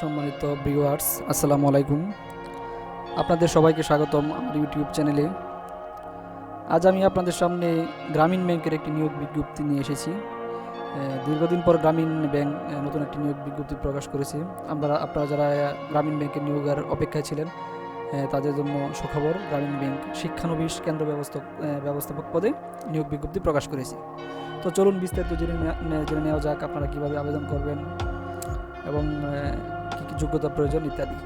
সম্মানিত ভিউয়ার্স আসসালামু আলাইকুম। আপনাদের সবাইকে স্বাগতম আমার ইউটিউব চ্যানেলে। আজ আমি আপনাদের সামনে গ্রামীণ ব্যাংকের একটি নিয়োগ বিজ্ঞপ্তি নিয়ে এসেছি। দীর্ঘদিন পর গ্রামীণ ব্যাংক নতুন একটি নিয়োগ বিজ্ঞপ্তি প্রকাশ করেছে। আমরা, আপনারা যারা গ্রামীণ ব্যাংকের নিয়োগের অপেক্ষায় ছিলেন তাদের জন্য সুখবর, গ্রামীণ ব্যাংক শিক্ষানবিশ কেন্দ্র ব্যবস্থা ব্যবস্থাপক পদে নিয়োগ বিজ্ঞপ্তি প্রকাশ করেছে। তো চলুন বিস্তারিত জেনে জেনে নেওয়া যাক আপনারা কীভাবে আবেদন করবেন এবং যোগ্যতা প্রয়োজন ইত্যাদি।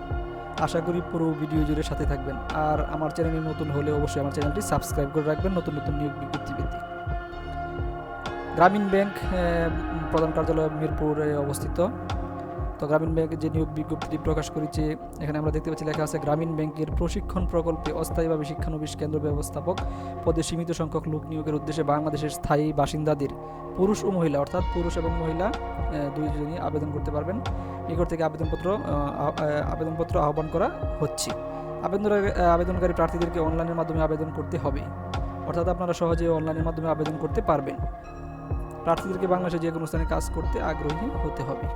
আশা করি পুরো ভিডিও জুড়ে সাথে থাকবেন। আর আমার চ্যানেলে নতুন হলে অবশ্যই আমার চ্যানেলটি সাবস্ক্রাইব করে রাখবেন, নতুন নতুন নিয়োগ বিজ্ঞপ্তি পেতে। গ্রামীণ ব্যাংক প্রধান কার্যালয় মিরপুরে অবস্থিত। তো গ্রামীণ ব্যাংকের যে নিয়োগ বিজ্ঞপ্তি প্রকাশ করেছে, এখানে আমরা দেখতে পাচ্ছি লেখা আছে, গ্রামীণ ব্যাংকের প্রশিক্ষণ প্রকল্পে অস্থায়ীভাবে শিক্ষানবিশ কেন্দ্র ব্যবস্থাপক পদে সীমিত সংখ্যক লোক নিয়োগের উদ্দেশ্যে বাংলাদেশের স্থায়ী বাসিন্দাদের পুরুষ ও মহিলা, অর্থাৎ পুরুষ এবং মহিলা দুইজনই আবেদন করতে পারবেন। নিকট থেকে আবেদনপত্র আবেদনপত্র আহ্বান করা হচ্ছে। আবেদন আবেদনকারী প্রার্থীদেরকে অনলাইনের মাধ্যমে আবেদন করতে হবে। অর্থাৎ আপনারা সহজে অনলাইনের মাধ্যমে আবেদন করতে পারবেন। প্রার্থীদেরকে বাংলাদেশে যে কোনো স্থানে কাজ করতে আগ্রহী হতে হবে।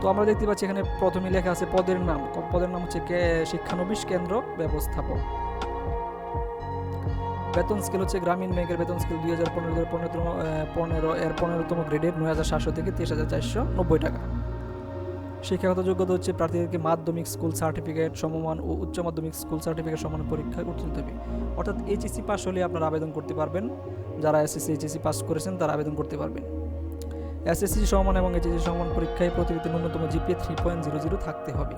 তো আমরা দেখতে পাচ্ছি এখানে প্রথমে লেখা আছে পদের নাম। পদের নাম হচ্ছে শিক্ষানবিশ কেন্দ্র ব্যবস্থাপক। বেতন স্কেল হচ্ছে গ্রামীণ ব্যাংকের বেতন স্কেল দুই হাজার পনেরো পনেরোতম পনেরো এর পনেরোতম গ্রেডের নয় হাজার সাতশো থেকে তেইশ হাজার চারশো নব্বই টাকা। শিক্ষাগত যোগ্যতা হচ্ছে প্রার্থীদেরকে মাধ্যমিক স্কুল সার্টিফিকেট সমমান ও উচ্চ মাধ্যমিক স্কুল সার্টিফিকেট সমান পরীক্ষায় উত্তীর্ণ হবে। অর্থাৎ এইচএসসি পাস হলে আপনারা আবেদন করতে পারবেন। যারা এসএসসি এইচএসসি পাস করেছেন তারা আবেদন করতে পারবেন। এসএসসি সমান এবং এইচএসসি সমান পরীক্ষায় প্রতিনিধি ন্যূনতম GPA three point zero zero থাকতে হবে।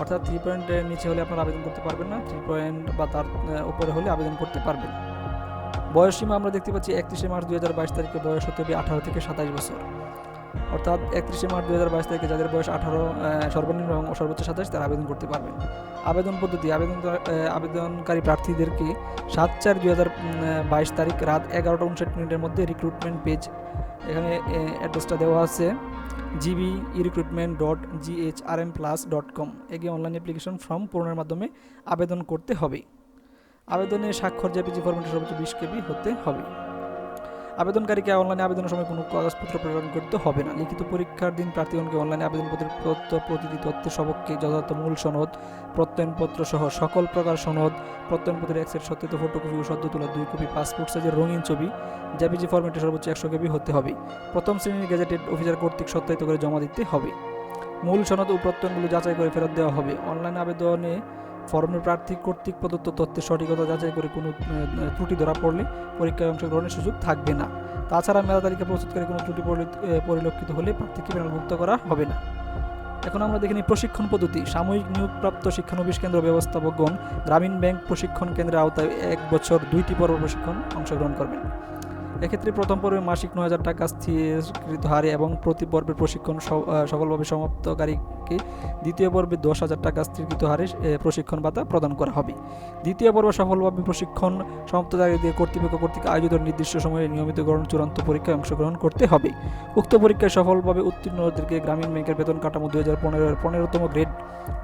অর্থাৎ থ্রি পয়েন্টের নিচে হলে আপনারা আবেদন করতে পারবেন না থ্রি পয়েন্ট বা তার উপরে হলে আবেদন করতে পারবেন। বয়স সীমা আমরা দেখতে পাচ্ছি একত্রিশে মার্চ দুই হাজার বাইশ তারিখে বয়স হতে হবে আঠারো থেকে সাতাশ বছর। অর্থাৎ একত্রিশে মার্চ দুই হাজার বাইশ তারিখে যাদের বয়স আঠারো সর্বনিম্ন এবং সর্বোচ্চ সাতাশ, তারা আবেদন করতে পারবেন। আবেদন পদ্ধতি, আবেদন আবেদনকারী প্রার্থীদেরকে সাত চার দুই হাজার বাইশ তারিখ রাত এগারোটা উনষাট মিনিটের মধ্যে রিক্রুটমেন্ট পেজ এখানে অ্যাড্রেসটা দেওয়া আছে GB recruitment dot GH R M plus dot com এগিয়ে অনলাইন অ্যাপ্লিকেশন ফর্ম পূরণের মাধ্যমে আবেদন করতে হবে। আবেদনে স্বাক্ষর জেপিজি ফরম্যাটে সর্বোচ্চ বিশ কেবি হতে হবে। আবেদনকারীকে অনলাইনে আবেদনের সময় কোনো কাগজপত্র প্রেরণ করতে হবে না। লিখিত পরীক্ষার দিন প্রার্থীগণকে অনলাইনে আবেদনপত্রের তথ্য প্রতিটি তথ্যের সবককে যথাযথ মূল সনদ, প্রত্যয়নপত্র সহ সকল প্রকার সনদ, প্রত্যয়নপত্রের এক সেট সত্যিত ফটোকপি ও সদ্য তোলা দুই কপি পাসপোর্ট সাইজের রঙিন ছবি জেপিজি ফরম্যাটে সর্বোচ্চ একশো কপি হতে হবে। প্রথম শ্রেণির গেজেটেড অফিসার কর্তৃক সত্যায়িত করে জমা দিতে হবে। মূল সনদ ও প্রত্যয়নগুলো যাচাই করে ফেরত দেওয়া হবে। অনলাইন আবেদনে ফর্মের প্রার্থী কর্তৃক প্রদত্ত তথ্যের সঠিকতা যাচাই করে কোনো ত্রুটি ধরা পড়লে পরীক্ষায় অংশগ্রহণের সুযোগ থাকবে না। তাছাড়া মেধা তালিকা প্রস্তুতকারী কোনো ত্রুটি পরিলক্ষিত হলে প্রার্থীকে পেনালভুক্ত করা হবে না। এখন আমরা দেখিনি প্রশিক্ষণ পদ্ধতি। সাময়িক নিয়োগপ্রাপ্ত শিক্ষানবিশ কেন্দ্র ব্যবস্থাপকগণ গ্রামীণ ব্যাংক প্রশিক্ষণ কেন্দ্রের আওতায় এক বছর দুইটি পর্ব প্রশিক্ষণ অংশগ্রহণ করবেন। এক্ষেত্রে প্রথম পর্বে মাসিক নয় হাজার টাকা স্থিরকৃত হারে এবং প্রতি পর্বের প্রশিক্ষণ সফলভাবে সমাপ্তকারীকে দ্বিতীয় পর্বে দশ হাজার টাকা স্থিরকৃত হারে প্রশিক্ষণ ভাতা প্রদান করা হবে। দ্বিতীয় পর্ব সফলভাবে প্রশিক্ষণ সমাপ্তকারীদের কর্তৃপক্ষ কর্তৃক আয়োজিত নির্দিষ্ট সময়ে নিয়মিত গ্রহণ চূড়ান্ত পরীক্ষায় অংশগ্রহণ করতে হবে। উক্ত পরীক্ষায় সফলভাবে উত্তীর্ণদেরকে গ্রামীণ ব্যাংকের বেতন কাঠামো দুই হাজার পনেরো পনেরোতম গ্রেড,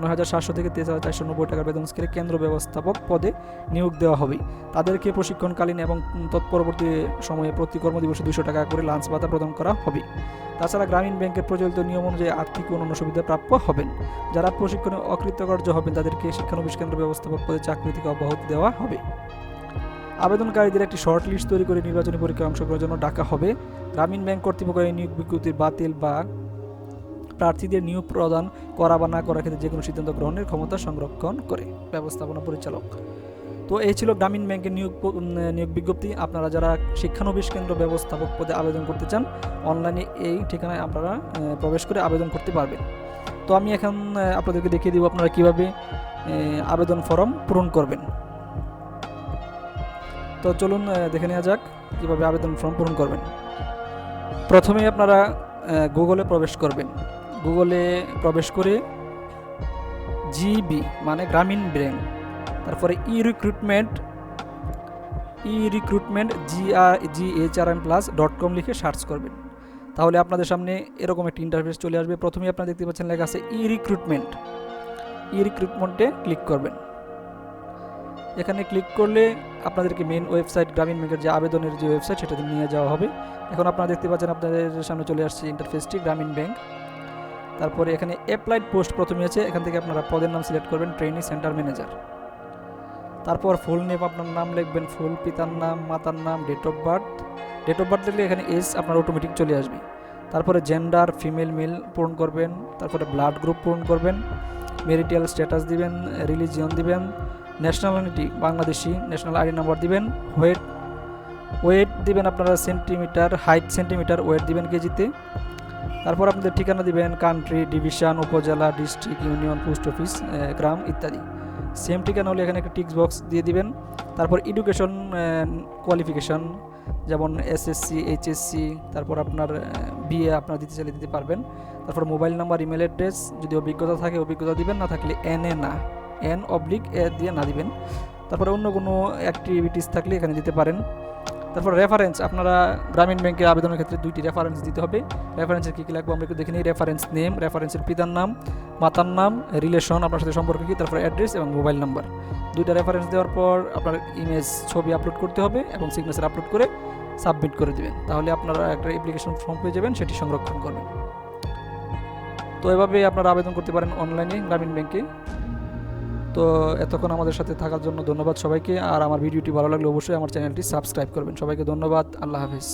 নয় হাজার সাতশো থেকে তেইশ হাজার চারশো নব্বই টাকার বেতন স্কেলে কেন্দ্র ব্যবস্থাপক পদে নিয়োগ দেওয়া হবে। তাদেরকে প্রশিক্ষণকালীন এবং তৎপরবর্তী সময়ে প্রতি কর্মদিবসে দুশো টাকা করে লাঞ্চ ভাতা প্রদান করা হবে। তাছাড়া গ্রামীণ ব্যাংকের প্রচলিত নিয়ম অনুযায়ী আর্থিক অন্যান্য সুবিধা প্রাপ্য হবেন। যারা প্রশিক্ষণে অকৃতকার্য হবেন, তাদেরকে শিক্ষানবিশ কেন্দ্র ব্যবস্থাপক পদে চাকরি থেকে অব্যাহতি দেওয়া হবে। আবেদনকারীদের একটি শর্ট লিস্ট তৈরি করে নির্বাচনী পরীক্ষায় অংশগ্রহণের জন্য ডাকা হবে। গ্রামীণ ব্যাংক কর্তৃপক্ষ এই নিয়োগ বিজ্ঞপ্তির বাতিল বা প্রার্থীদের নিয়োগ প্রদান করা বা না করার ক্ষেত্রে যে কোনো সিদ্ধান্ত গ্রহণের ক্ষমতা সংরক্ষণ করে। ব্যবস্থাপনা পরিচালক তো এই ছিল গ্রামীণ ব্যাংকের নিয়োগ নিয়োগ বিজ্ঞপ্তি। আপনারা যারা শিক্ষানবিশ কেন্দ্র ব্যবস্থাপক পদে আবেদন করতে চান অনলাইনে এই ঠিকানায় আপনারা প্রবেশ করে আবেদন করতে পারবেন। তো আমি এখন আপনাদেরকে দেখিয়ে দিব আপনারা কীভাবে আবেদন ফর্ম পূরণ করবেন। তো চলুন দেখে নেওয়া যাক কীভাবে আবেদন ফর্ম পূরণ করবেন। প্রথমে আপনারা গুগলে প্রবেশ করবেন। গুগলে প্রবেশ করে জিবি মানে গ্রামীণ ব্যাংক। তারপরে e recruitment e recruitment G G H R M plus dot com লিখে সার্চ করবেন। তাহলে আপনাদের সামনে এরকম একটি ইন্টারফেস চলে আসবে। প্রথমেই আপনারা দেখতে পাচ্ছেন লেখা আছে ই রিক্রুটমেন্ট ই রিক্রুটমেন্টে ক্লিক করবেন। এখানে ক্লিক করলে আপনাদেরকে মেন ওয়েবসাইট গ্রামীণ ব্যাংকের যে আবেদনের যে ওয়েবসাইট সেটাতে নিয়ে যাওয়া হবে। এখন আপনারা দেখতে পাচ্ছেন আপনাদের সামনে চলে আসছে ইন্টারফেসটি গ্রামীণ ব্যাংক। তারপরে এখানে অ্যাপ্লাইড পোস্ট প্রথমে আছে। এখান থেকে আপনারা পদের নাম সিলেক্ট করবেন ট্রেনিং সেন্টার ম্যানেজার তারপর ফুল নেম আপনার নাম লিখবেন, ফুল পিতার নাম, মাতার নাম date of birth date of birth লিখলে এখানে এজ আপনার অটোমেটিক চলে আসবে। তারপরে জেন্ডার ফিমেল মেল পূরণ করবেন, তারপরে ব্লাড গ্রুপ পূরণ করবেন মেরিটাল স্ট্যাটাস দিবেন রিলিজিয়ন দিবেন nationality Bangladeshi national ID number দিবেন ওয়েট ওয়েট দিবেন আপনারা সেন্টিমিটার হাইট সেন্টিমিটার ওয়েট দিবেন কেজিতে। তারপর আপনাদের ঠিকানা দিবেন country division upazila district union post office গ্রাম, ইত্যাদি। সেম ঠিকানা হলে এখানে একটা টিক্স বক্স দিয়ে দিবেন। তারপর এডুকেশন কোয়ালিফিকেশন যেমন এসএসসি এইচএসসি তারপর আপনার বিএ আপনার দিতে চাইলে দিতে পারবেন। তারপর মোবাইল নাম্বার ইমেল অ্যাড্রেস যদি অভিজ্ঞতা থাকে, অভিজ্ঞতা দিবেন, না থাকলে এন এ না। এন অবলিক এ দিয়ে না দিবেন। তারপরে অন্য কোনো অ্যাক্টিভিটিস থাকলে এখানে দিতে পারেন। তারপর রেফারেন্স আপনারা গ্রামীণ ব্যাংকে আবেদনের ক্ষেত্রে দুইটি রেফারেন্স দিতে হবে। রেফারেন্সের কী কী লাগবে আমরা একটু দেখে নিই। রেফারেন্স নেম রেফারেন্সের পিতার নাম, মাতার নাম রিলেশন আপনার সাথে সম্পর্ক কী, তারপর অ্যাড্রেস এবং মোবাইল নাম্বার দুইটা রেফারেন্স দেওয়ার পর আপনার ইমেজ ছবি আপলোড করতে হবে এবং সিগনেচার আপলোড করে সাবমিট করে দেবেন। তাহলে আপনারা একটা অ্যাপ্লিকেশন ফর্ম পেয়ে যাবেন, সেটি সংরক্ষণ করবেন। তো এভাবে আপনারা আবেদন করতে পারেন অনলাইনে গ্রামীণ ব্যাংকে। তো এতক্ষণ আমাদের সাথে থাকার জন্য ধন্যবাদ সবাইকে। আর আমার ভিডিওটি ভালো লাগলে অবশ্যই আমার চ্যানেলটি সাবস্ক্রাইব করবেন। সবাইকে ধন্যবাদ। আল্লাহ হাফিজ।